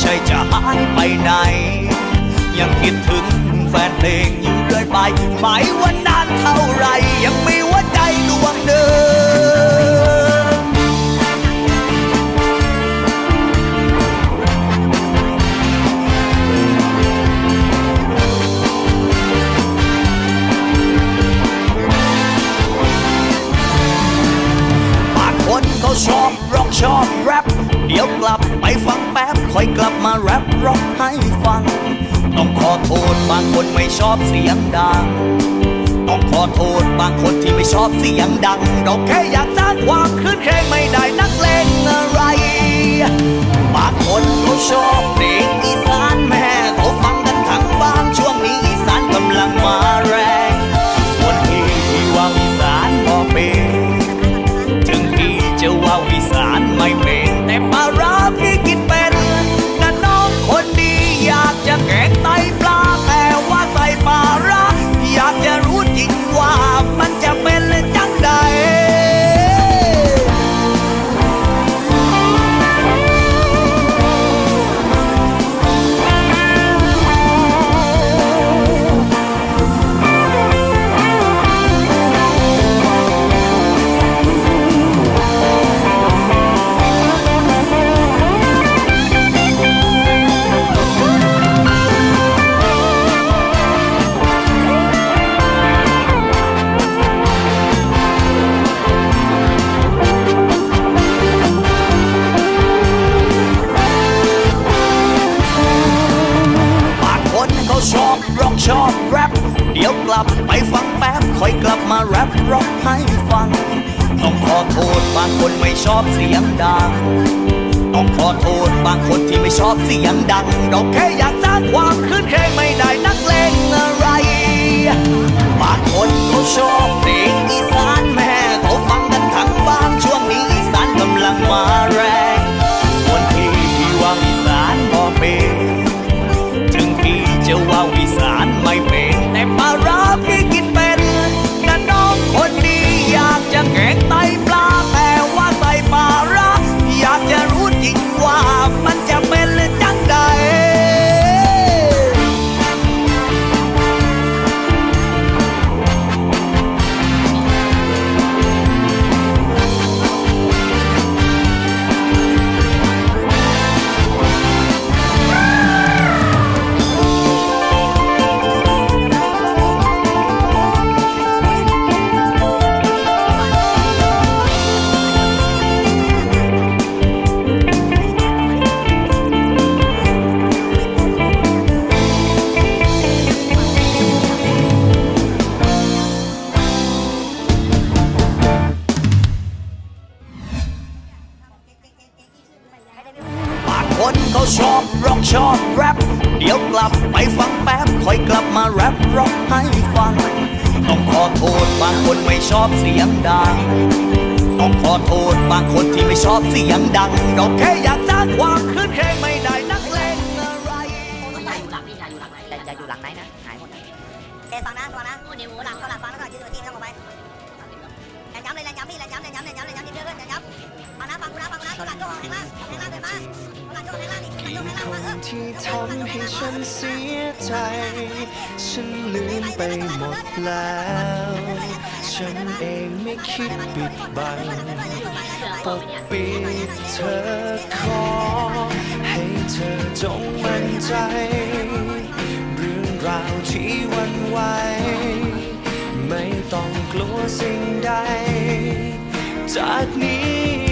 ใช่จะหายไปไหน ยังคิดถึงแฟนเพลงอยู่เรื่อยไปหมายว่านานเท่าไรยังไม่ อบเสียงดัง ต้องขอโทษบางคนที่ไม่ชอบเสียงดัง เราแค่อยากสร้างความคลื่นเครงไม่ได้นักเลงอะไร บางคนเขาชอบเพลงอีสานแม่เขาฟังกันทั้งบ้านช่วงนี้อีสานกำลังมา ชอบแรปเดี๋ยวกลับไปฟังแป๊บค่อยกลับมาแรปร็อกให้ฟัง ต้องขอโทษบางคนไม่ชอบเสียงดัง ต้องขอโทษบางคนที่ไม่ชอบเสียงดัง เราแค่อยากสร้างความคืนเครงไม่ได้นักเลงอะไร บางคนก็ชอบเพลงอีสานแม่ อบเสียงดัง ต้องขอโทษบางคนที่ไม่ชอบเสียงดังเราแค่อยากสร้างความคลื่นเครงไม่ได้นักเลงอะไรอย่าอยู่หลังนี่อย่าอยู่หลังไหนอย่าอยู่หลังไหนนะหายหมดเลยเอ๊ะฟังนะฟังนะโอ้เดี๋ยวหลังก็หลังฟังแล้วก็ยืนตัวที่ข้างลงไปแรงย้ำเลยแรงย้ำพี่แรงย้ำแรงย้ำแรงย้ำแรงย้ำนิดเดียวด้วยแรงย้ำฟังนะฟังกูนะฟังกูนะตัวหลังโยกแรงล่างแรงล่างเดินมาตัวหลังโยกแรงล่างนี่ตัวหลังโยกแรงล่างมาเออที่ทำให้ฉันเสียใจ ฉันลืมไปหมดแล้ว ฉันเองไม่คิดปิดบังปกปิดเธอขอ ให้เธอจงมั่นใจ เรื่องราวที่วันไหวไม่ต้องกลัวสิ่งใด จากนี้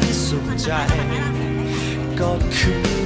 นสุขใจ ก็คือ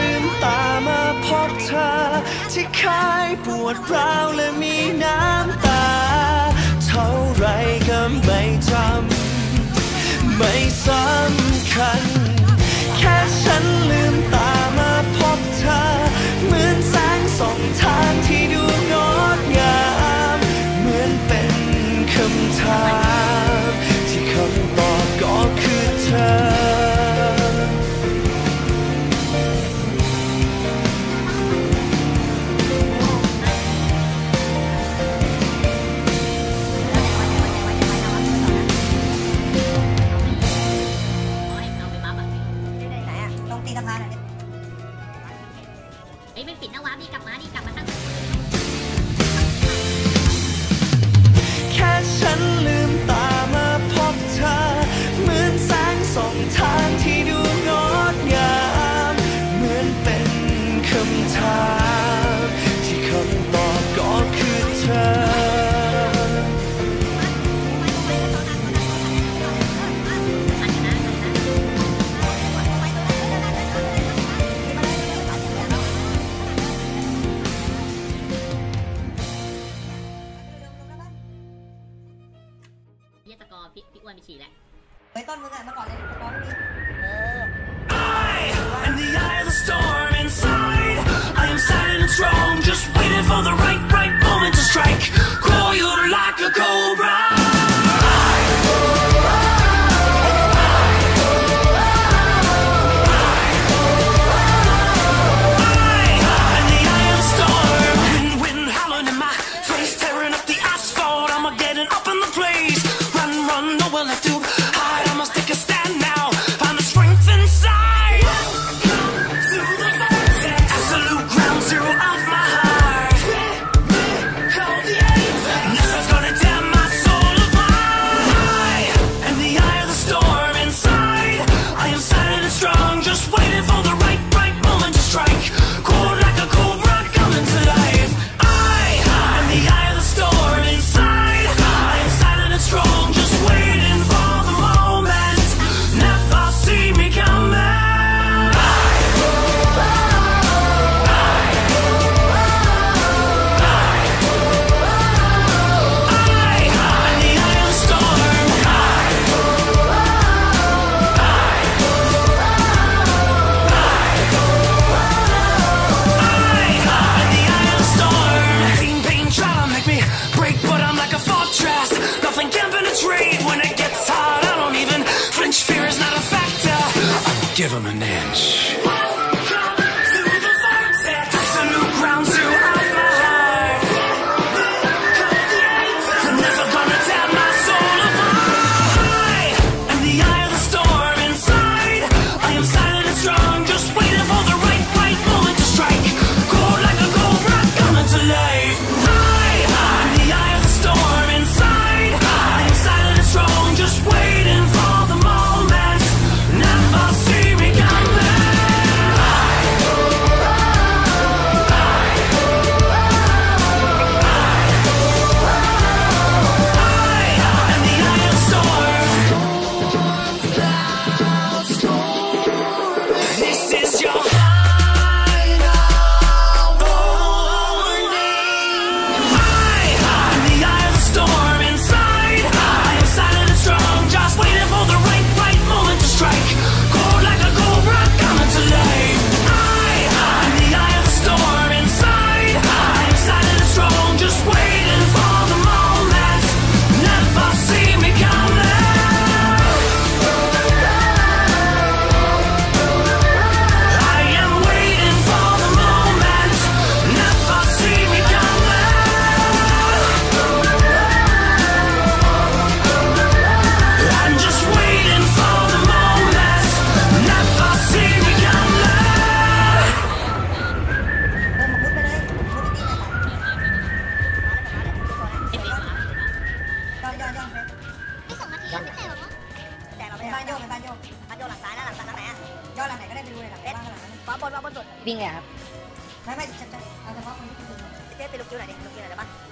ลืมตามาพบเธอ ที่คายปวดร้าวและมีน้ำตา เท่าไรก็ไม่จำไม่สำคัญ แค่ฉันลืมตามาพบเธอ เหมือนแสงส่องทาง อ้นไปฉี่แล้วไว้ต้นมึงอะมาก่อนเลยตอนนี้ Give him an inch.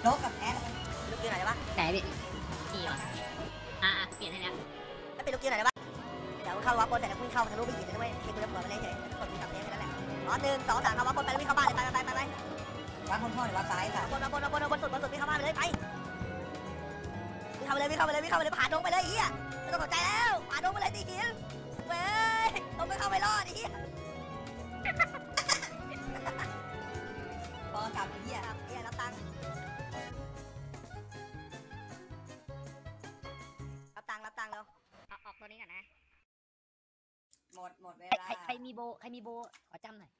น่อยได้ปะโลกับแอดลูกคิวหน่อยได้ปะไหนพี่จีเหรออ่าเปลี่ยนให้แล้วไม่ไปลูกคิวหน่อยได้ปะเดี๋ยวเข้าวับคนแต่วิ่งเข้าทะลุไปยิงเลยด้วยที่กูจะปวดไปเลยเฉยกดมีกับเจ๊ไปแล้วแหละอ๋อหนึ่งสองสามเอาวับคนไปแล้ววิ่งเข้าบ้านเลยไปไปไปไปวับคนพ่อหรือวับซ้ายค่ะบนบนบนบนสุดบนสุดวิ่งเข้าบ้านไปเลยไปวิ่งเข้าไปเลยวิ่งเข้าไปเลยวิ่งเข้าไปเลยผ่านดงไปเลยเฮียไม่ต้องสนใจแล้วผ่านดงไปเลยตีหินเว้ยต้องไม่เข้าไปรอดเฮีย มดหมดเวลา ใครใครมีโบใครมีโบขอจำหน่อย